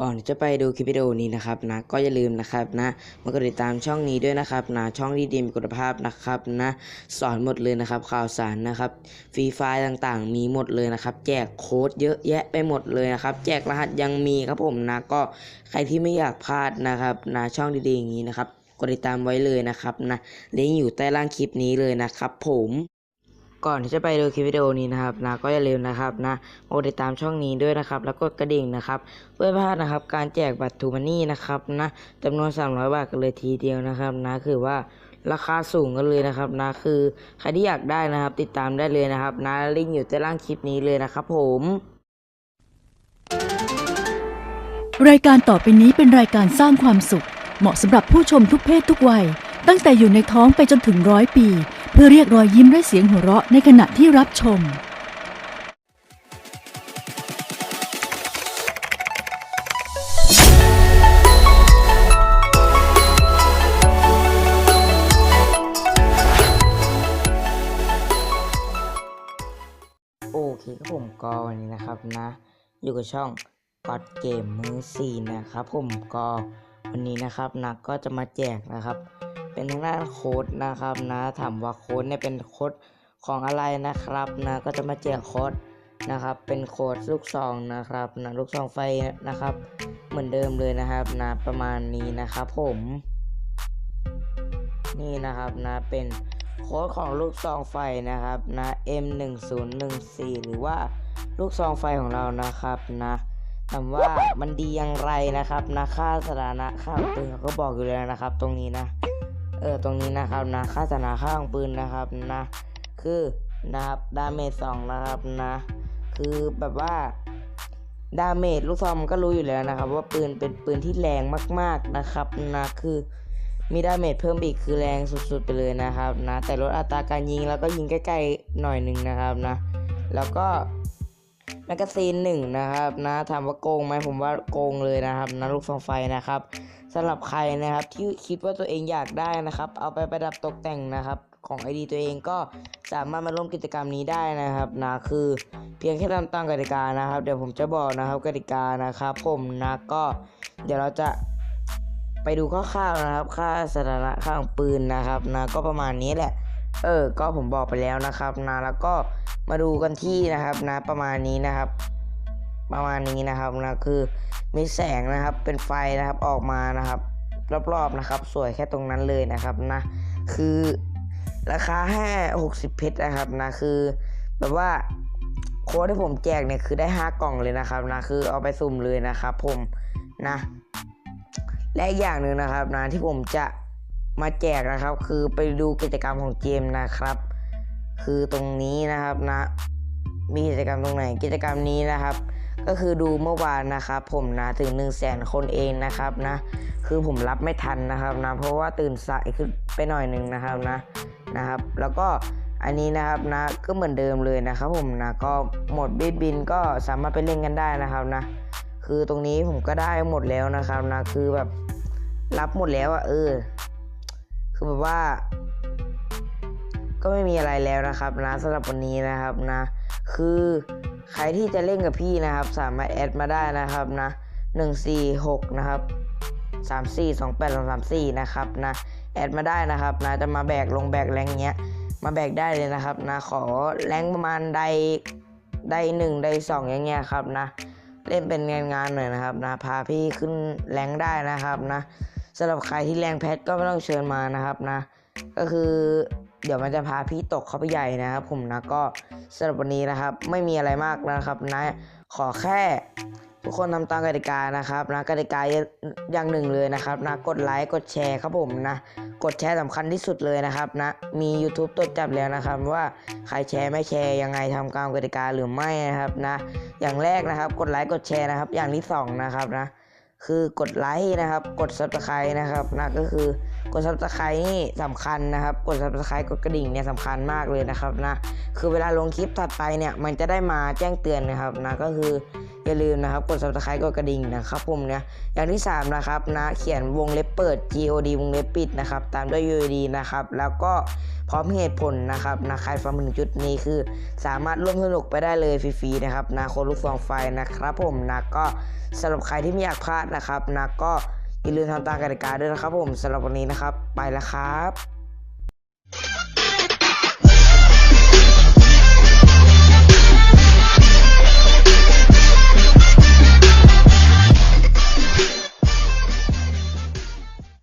ก่อนจะไปดูคลิปวิดีโอนี้นะครับนะก็อย่าลืมนะครับนะมากดติดตามช่องนี้ด้วยนะครับนะช่องดีดีมีคุณภาพนะครับนะสอนหมดเลยนะครับข่าวสารนะครับฟรีไฟล์ต่างๆ มีหมดเลยนะครับ แจกโค้ดเยอะแยะไปหมดเลยนะครับ แจกรหัสยังมีครับผมนะก็ใครที่ไม่อยากพลาดนะครับนะช่องดีๆอย่างนี้นะครับกดติดตามไว้เลยนะครับนะลิงก์อยู่ใต้ล่างคลิปนี้เลยนะครับผม ก่อนที่จะไปดูคลิปวิดีโอนี้นะครับนะก็อย่าลืมนะครับนะกดติดตามช่องนี้ด้วยนะครับ แล้วกดกระดิ่งนะครับเพื่อพลาดนะครับ การแจกบัตรทูมันนี่นะครับนะจำนวน 300 บาทกันเลยทีเดียวนะครับนะคือว่าราคาสูงกันเลยนะครับนะคือใครที่อยากได้นะครับ ติดตามได้เลยนะครับนะลิงก์อยู่ใต้ล่างคลิปนี้เลยนะครับผมรายการต่อไปนี้เป็นรายการสร้างความสุข เหมาะสำหรับผู้ชมทุกเพศทุกวัย ตั้งแต่อยู่ในท้องไปจนถึงร้อยปี เพื่อเรียกรอยยิ้มและเสียงหัวเราะในขณะที่รับชม โอเคครับผมก็วันนี้นะครับนะ อยู่กับช่องก็ดเกมมือสี่นะครับผมก็วันนี้นะครับนะก็จะมาแจกนะครับ เป็นทางด้านโค้ดนะครับนะถามว่าโค้ดเนี่ยเป็นโค้ดของอะไรนะครับนะก็จะมาแจกโค้ดนะครับเป็นโค้ดลูกซองนะครับนะลูกซองไฟนะครับ เหมือนเดิมเลยนะครับนะประมาณนี้นะครับผม นี่นะครับนะเป็นโค้ดของลูกซองไฟนะครับนะ M1014 หรือว่าลูกซองไฟของเรานะครับนะถามว่ามันดีอย่างไรนะครับนะค่าสถานะค่าของปืนเขาก็บอกอยู่แล้วนะครับ ตรงนี้นะ เออตรงนี้นะครับนะค่าสถาค่าของปืนนะครับนะ คือนะครับดาเมจสองนะครับนะ คือแบบว่าดาเมจลูกซองมันก็รู้อยู่แล้วนะครับ ว่าปืนเป็นปืนที่แรงมากๆนะครับนะคือมีดาเมจเพิ่มอีกคือแรงสุดๆไปเลยนะครับนะแต่ลดอัตราการยิงแล้วก็ยิงใกล้ๆหน่อยหนึ่งนะครับนะ แล้วก็แมกกาซีนหนึ่งนะครับนะถามว่าโกงไหมผมว่าโกงเลยนะครับนะลูกฟองไฟนะครับ สำหรับใครนะครับที่คิดว่าตัวเองอยากได้นะครับ เอาไปประดับตกแต่งนะครับ ของ ID ตัวเองก็สามารถมาร่วมกิจกรรมนี้ได้นะครับนะคือเพียงแค่ทำตามกติกานะครับ เดี๋ยวผมจะบอกนะครับกติกานะครับ ผมนะก็เดี๋ยวเราจะไปดูคร่าวๆนะครับ ค่าสถานะค่าของปืนนะครับนะก็ประมาณนี้แหละ เออ ก็ผมบอกไปแล้วนะครับนะแล้วก็มาดูกันที่นะครับนะประมาณนี้นะครับ ประมาณนี้นะครับนะคือมีแสงนะครับเป็นไฟนะครับออกมานะครับ รอบๆนะครับ สวยแค่ตรงนั้นเลยนะครับนะคือราคาแค่60 เพชรนะครับนะคือแบบว่าโค้ดที่ผมแจกเนี่ยคือได้ 5 กล่องเลยนะครับนะคือเอาไปสุ่มเลยนะครับผมนะและอีกอย่างหนึ่งนะครับนะที่ผมจะมาแจกนะครับ คือไปดูกิจกรรมของเจมนะครับ คือตรงนี้นะครับนะ มีกิจกรรมตรงไหนกิจกรรมนี้นะครับ ก็คือดูเมื่อวานนะครับผมนะถึง1 0 0 0 0แสนคนเองนะครับนะ คือผมรับไม่ทันนะครับนะ เพราะว่าตื่นสายขึ้นไปหน่อยหนึ่งนะครับนะนะครับ แล้วก็อันนี้นะครับนะก็เหมือนเดิมเลยนะครับ ผมนะก็หมดบิดบินก็สามารถไปเล่นกันได้นะครับนะ คือตรงนี้ผมก็ได้หมดแล้วนะครับนะคือแบบรับหมดแล้วอะเออ คือแบบว่า ก็ไม่มีอะไรแล้วนะครับนะสำหรับวันนี้นะครับนะ คือ ใครที่จะเล่นกับพี่นะครับ สามารถแอดมาได้นะครับนะหนึ่งสี่หกนะครับสามสี่สองแปดสองสามสี่นะครับนะแอดมาได้นะครับนะจะมาแบกลงแบกแรงเงี้ยมาแบกได้เลยนะครับนะขอแรงประมาณใดใดหนึ่งใดสองอย่างเงี้ยครับนะเล่นเป็นงานงานหน่อยนะครับนะพาพี่ขึ้นแรงได้นะครับนะสำหรับใครที่แรงแพทก็ไม่ต้องเชิญมานะครับนะก็คือ เดี๋ยวมันจะพาพี่ตกเข้าไปใหญ่นะครับผมนะก็สำหรับวันนี้นะครับ ไม่มีอะไรมากนะครับนะขอแค่ทุกคนทำตามกติกานะครับนะกติกาอย่างหนึ่งเลยนะครับนะกดไลค์กดแชร์ครับผมนะ กดแชร์สำคัญที่สุดเลยนะครับนะมี YouTube ตรวจจับแล้วนะครับ ว่าใครแชร์ไม่แชร์ยังไงทำตามกติกาหรือไม่นะครับนะ อย่างแรกนะครับ กดไลค์กดแชร์นะครับ อย่างที่สองนะครับนะ คือกดไลค์นะครับ กด subscribe นะครับนะก็คือกด subscribe นี่สำคัญนะครับ กด subscribe กดกระดิ่งเนี่ยสำคัญมากเลยนะครับนะคือเวลาลงคลิปถัดไปเนี่ยมันจะได้มาแจ้งเตือนนะครับนะก็คืออย่าลืมนะครับกด subscribe กดกระดิ่งนะครับผมเนี่ยอย่างที่ 3 นะครับนะเขียนวงเล็บเปิด god วงเล็บปิดนะครับตามด้วย uid นะครับแล้วก็ พร้อมเหตุผลนะครับนะใครฟังมาถึงจุดนี้คือ สามารถร่วมสนุกไปได้เลยฟรีๆนะครับนะโคนลูกซองไฟนะครับผมนะก็สำหรับใครที่ไม่อยากพลาดนะครับนะก็อย่าลืมทำตามกติกาด้วยนะครับผมสำหรับวันนี้นะครับ ไปแล้วครับ